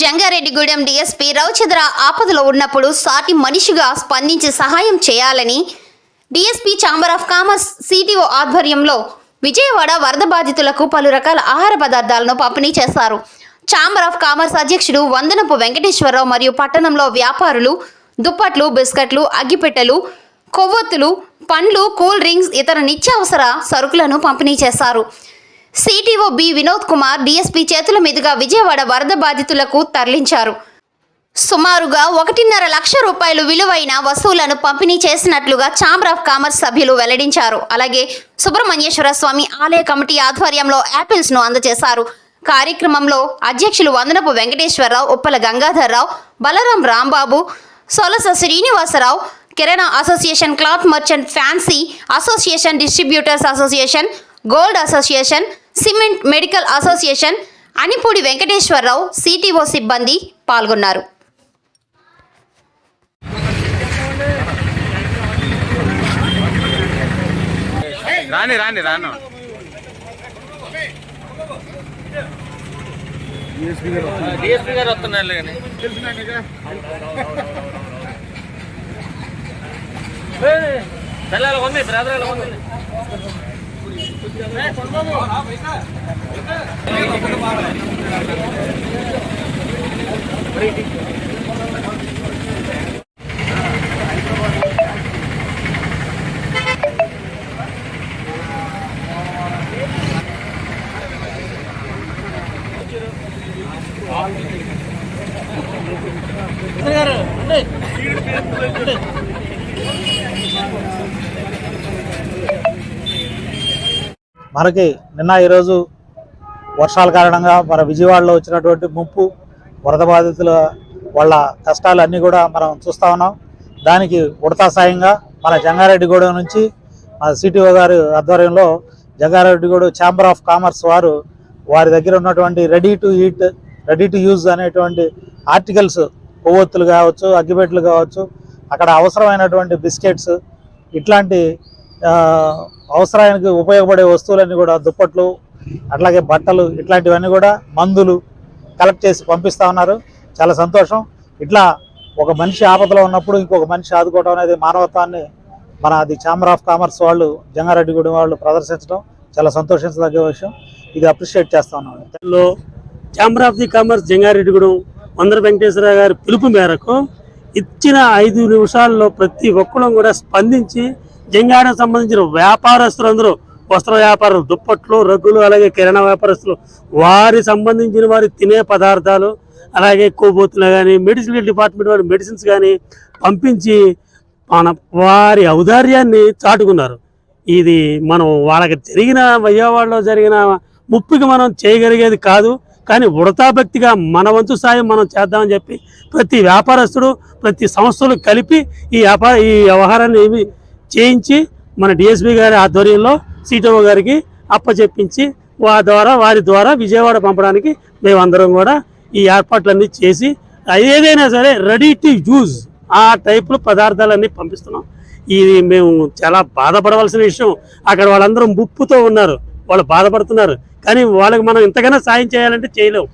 Jangareddygudem DSP Ravichandra ఆపదలో ఉన్నప్పుడు సాటి మనిషిగా స్పందించి సహాయం చేయాలని DSP chamber of commerce CTO ఆధ్వర్యంలో విజయవాడ వరద బాధితులకు పలు రకాల ఆహార పదార్థాలను పంపిణీ చేశారు. ఛాంబర్ ఆఫ్ కామర్స్ అధ్యక్షుడు వందనపు వెంకటేశ్వరరావు మరియు పట్టణంలో వ్యాపారులు దుప్పట్లు బిస్కెట్లు అగ్గిపెట్టెలు కొవ్వొత్తులు పండ్లు కూల్ డ్రింక్స్ ఇతర నిత్యావసర సరుకులను పంపిణీ చేశారు. CTO B Vinod Kumar DSP చేతుల మీదుగా విజయవాడ వరద బాధితులకు తరలించారు. సుమారుగా ఒకటిన్నర లక్ష రూపాయలు విలువైన వస్తువులను పంపిణీ చేసినట్లుగా ఛాంబర్ ఆఫ్ కామర్స్ సభ్యులు వెల్లడించారు. అలాగే సుబ్రహ్మణ్యేశ్వర స్వామి ఆలయ కమిటీ ఆధ్వర్యంలో యాపిల్స్ను అందజేశారు. కార్యక్రమంలో అధ్యక్షులు Vandanapu Venkateswararao Uppala Gangadharrao Balaram Rambabu Solasa Srinivasarao kirana association cloth merchant fancy association distributors association gold association cement medical association Anipudi Venkateswararao CTO సిబ్బంది పాల్గొన్నారు. రాని రాని రాను. డిఎస్పీ గారు వస్తున్నారు కానీ. పిల్లలు ఉంది బ్రదర్ ఉంది గారు మనకి నిన్న ఈరోజు వర్షాల కారణంగా మన విజయవాడలో వచ్చినటువంటి ముప్పు వరద బాధితుల వాళ్ళ కష్టాలు అన్నీ కూడా మనం చూస్తా ఉన్నాం. దానికి ఉడతా సాయంగా మన జంగారెడ్డిగూడెం నుంచి మన సిటిఓ గారి ఆధ్వర్యంలో జంగారెడ్డిగూడెం ఛాంబర్ ఆఫ్ కామర్స్ వారు వారి దగ్గర ఉన్నటువంటి ready to eat ready to use అనేటువంటి ఆర్టికల్స్ కొవ్వొత్తులు కావచ్చు అగ్గిపెట్లు కావచ్చు అక్కడ అవసరమైనటువంటి బిస్కెట్స్ ఇట్లాంటి అవసరానికి ఉపయోగపడే వస్తువులన్నీ కూడా దుప్పట్లు అట్లాగే బట్టలు ఇట్లాంటివన్నీ కూడా మందులు కలెక్ట్ చేసి పంపిస్తా ఉన్నారు. చాలా సంతోషం. ఇట్లా ఒక మనిషి ఆపదలో ఉన్నప్పుడు ఇంకొక మనిషి ఆదుకోవడం అనేది మానవత్వాన్ని మన అది ఛాంబర్ ఆఫ్ కామర్స్ వాళ్ళు జంగారెడ్డిగూడెం వాళ్ళు ప్రదర్శించడం చాలా సంతోషించదగ్గ విషయం. ఇది అప్రిషియేట్ చేస్తా ఉన్నాను. తెలుగులో chamber of the commerce Jangareddygudem వందర Venkateswara గారి పిలుపు మేరకు ఇచ్చిన ఐదు నిమిషాల్లో ప్రతి ఒక్కరం కూడా స్పందించి జంగాడకు సంబంధించిన వ్యాపారస్తులందరూ వస్త్ర వ్యాపారులు దుప్పట్లు రగ్గులు అలాగే కిరాణా వ్యాపారస్తులు వారి సంబంధించిన వారి తినే పదార్థాలు అలాగే కొవ్వొత్తులు కానీ మెడిసిన్ డిపార్ట్మెంట్ వారి మెడిసిన్స్ కానీ పంపించి మన వారి ఔదార్యాన్ని చాటుకున్నారు. ఇది మనం వాళ్ళకి జరిగిన విజయవాడలో జరిగిన ముప్పుకి మనం చేయగలిగేది కాదు కానీ ఉడతాభక్తిగా మన వంతు సాయం మనం చేద్దామని చెప్పి ప్రతి వ్యాపారస్తుడు ప్రతి సంస్థలు కలిపి ఈ వ్యాపార ఈ వ్యవహారాన్ని చేయించి మన డిఎస్పి గారి ఆధ్వర్యంలో సీతమ్మ గారికి అప్పచెప్పించి వా ద్వారా వారి ద్వారా విజయవాడ పంపడానికి మేమందరం కూడా ఈ ఏర్పాట్లన్నీ చేసి ఏదైనా సరే రెడీ టు యూజ్ ఆ టైపులో పదార్థాలన్నీ పంపిస్తున్నాం. ఇది మేము చాలా బాధపడవలసిన విషయం. అక్కడ వాళ్ళందరూ ముప్పుతో ఉన్నారు. వాళ్ళు బాధపడుతున్నారు. కానీ వాళ్ళకి మనం ఇంతకైనా సాయం చేయాలంటే చేయలేము